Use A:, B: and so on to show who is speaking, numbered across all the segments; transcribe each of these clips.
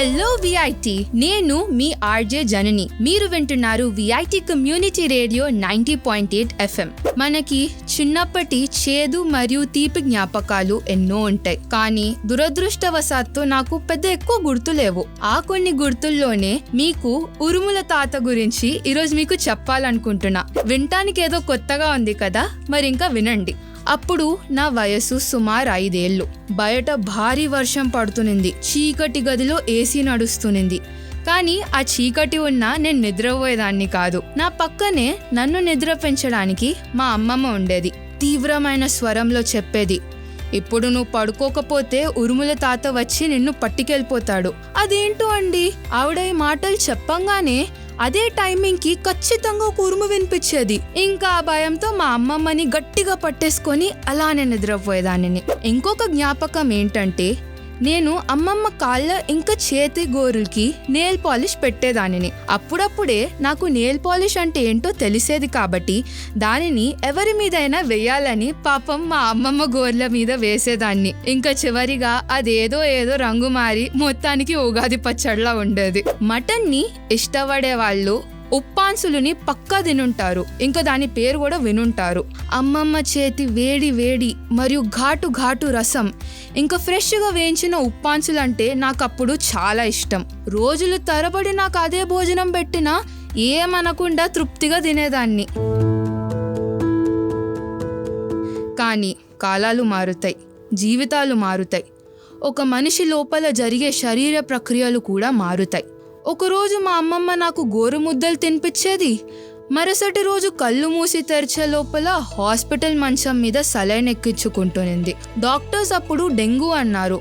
A: Hello VIT నేను మీ RJ Janani. మీరు వింటున్నారు VIT community radio ninety point eight FM మనకి చిన్నప్పటి చేదు మరియు తీపి జ్ఞాపకాలు ఎన్నో ఉంటాయి. కానీ దురదృష్టవశాత్తు నాకు పెద్ద ఎక్కువ గుర్తులేవు ఆ కొన్ని గుర్తుల్లోనే మీకు ఉరుముల తాత గురించి ఈరోజు మీకు చెప్పాలనుకుంటున్నా. వినటానికి ఏదో కొత్తగా ఉంది కదా మరి ఇంకా వినండి. అప్పుడు నా వయసు సుమారు ఐదేళ్ళు. బయట భారీ వర్షం పడుతునింది. చీకటి గదిలో ఏసీ నడుస్తునింది. కానీ ఆ చీకటి ఉన్నా నేను నిద్రపోయేదాన్ని కాదు. నా పక్కనే నన్ను నిద్ర పెంచడానికి మా అమ్మమ్మ ఉండేది. తీవ్రమైన స్వరంలో చెప్పేది ఇప్పుడు నువ్వు పడుకోకపోతే ఉరుముల తాత వచ్చి నిన్ను పట్టుకెళ్ళిపోతాడు. అదేంటో అండి? ఆవిడ ఈ మాటలు చెప్పంగానే అదే టైమింగ్కి ఖచ్చితంగా ఒక ఉరుము వినిపించేది. ఇంకా ఆ భయంతో మా అమ్మమ్మని గట్టిగా పట్టేసుకొని అలానే నిద్రపోయేదానిని. ఇంకొక జ్ఞాపకం ఏంటంటే నేను అమ్మమ్మ కాళ్ళ ఇంకా చేతి గోరులకి నేల్ పాలిష్ పెట్టేదానిని. అప్పుడప్పుడే నాకు నేల్ పాలిష్ అంటే ఏంటో తెలిసేది కాబట్టి దానిని ఎవరి మీదైనా వేయాలని పాపం మా అమ్మమ్మ గోర్ల మీద వేసేదాన్ని. ఇంకా చివరిగా అదేదో ఏదో రంగు మారి మొత్తానికి ఉగాది పచ్చడిలా ఉండేది. మటన్ని ఇష్టపడే వాళ్ళు ఉప్పాన్సులుని పక్కా తినుంటారు. ఇంకా దాని పేరు కూడా వినుంటారు. అమ్మమ్మ చేతి వేడి వేడి మరియు ఘాటు ఘాటు రసం. ఇంకా ఫ్రెష్గా వేయించిన ఉప్పాన్సులు అంటే నాకు అప్పుడు చాలా ఇష్టం. రోజులు తరబడి నాకు అదే భోజనం పెట్టినా ఏమనకుండా తృప్తిగా తినేదాన్ని. కానీ కాలాలు మారుతాయి. జీవితాలు మారుతాయి. ఒక మనిషి లోపల జరిగే శరీర ప్రక్రియలు కూడా మారుతాయి. ఒకరోజు మా అమ్మమ్మ నాకు గోరుముద్దలు తినిపించేది. మరుసటి రోజు కళ్ళు మూసి తెరిచే లోపల హాస్పిటల్ మంచం మీద సలైన్ ఎక్కించుకుంటునింది. డాక్టర్స్ అప్పుడు డెంగ్యూ అన్నారు.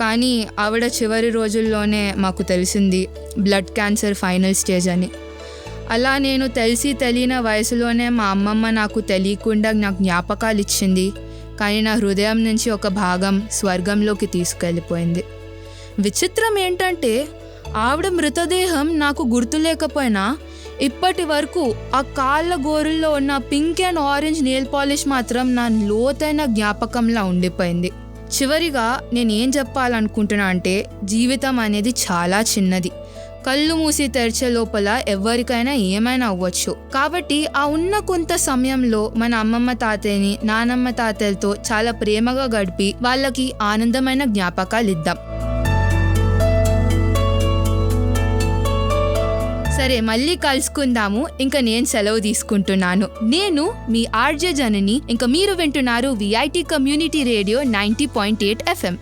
A: కానీ ఆవిడ చివరి రోజుల్లోనే మాకు తెలిసింది బ్లడ్ క్యాన్సర్ ఫైనల్ స్టేజ్ అని. అలా నేను తెలిసి తెలియని వయసులోనే మా అమ్మమ్మ నాకు తెలియకుండా నాకు జ్ఞాపకాలు ఇచ్చింది. కానీ నా హృదయం నుంచి ఒక భాగం స్వర్గంలోకి తీసుకెళ్ళిపోయింది. విచిత్రం ఏంటంటే ఆవిడ మృతదేహం నాకు గుర్తులేకపోయినా ఇప్పటి వరకు ఆ కాళ్ళ గోరుల్లో ఉన్న pink and orange nail polish మాత్రం నా లోతైన జ్ఞాపకంలా ఉండిపోయింది. చివరిగా నేను ఏం చెప్పాలనుకుంటున్నా అంటే జీవితం అనేది చాలా చిన్నది. కళ్ళు మూసి తెరిచే లోపల ఎవరికైనా ఏమైనా అవ్వచ్చు. కాబట్టి ఆ ఉన్న కొంత సమయంలో మన అమ్మమ్మ తాతయ్యని నానమ్మ తాతయ్యలతో చాలా ప్రేమగా గడిపి వాళ్ళకి ఆనందమైన జ్ఞాపకాలు ఇద్దాం సరే మళ్ళీ కలుసుకుందాము. ఇంకా నేను సెలవు తీసుకుంటున్నాను. నేను మీ ఆర్జే జనని ఇంకా మీరు వింటున్నారు VIT community radio ninety point eight FM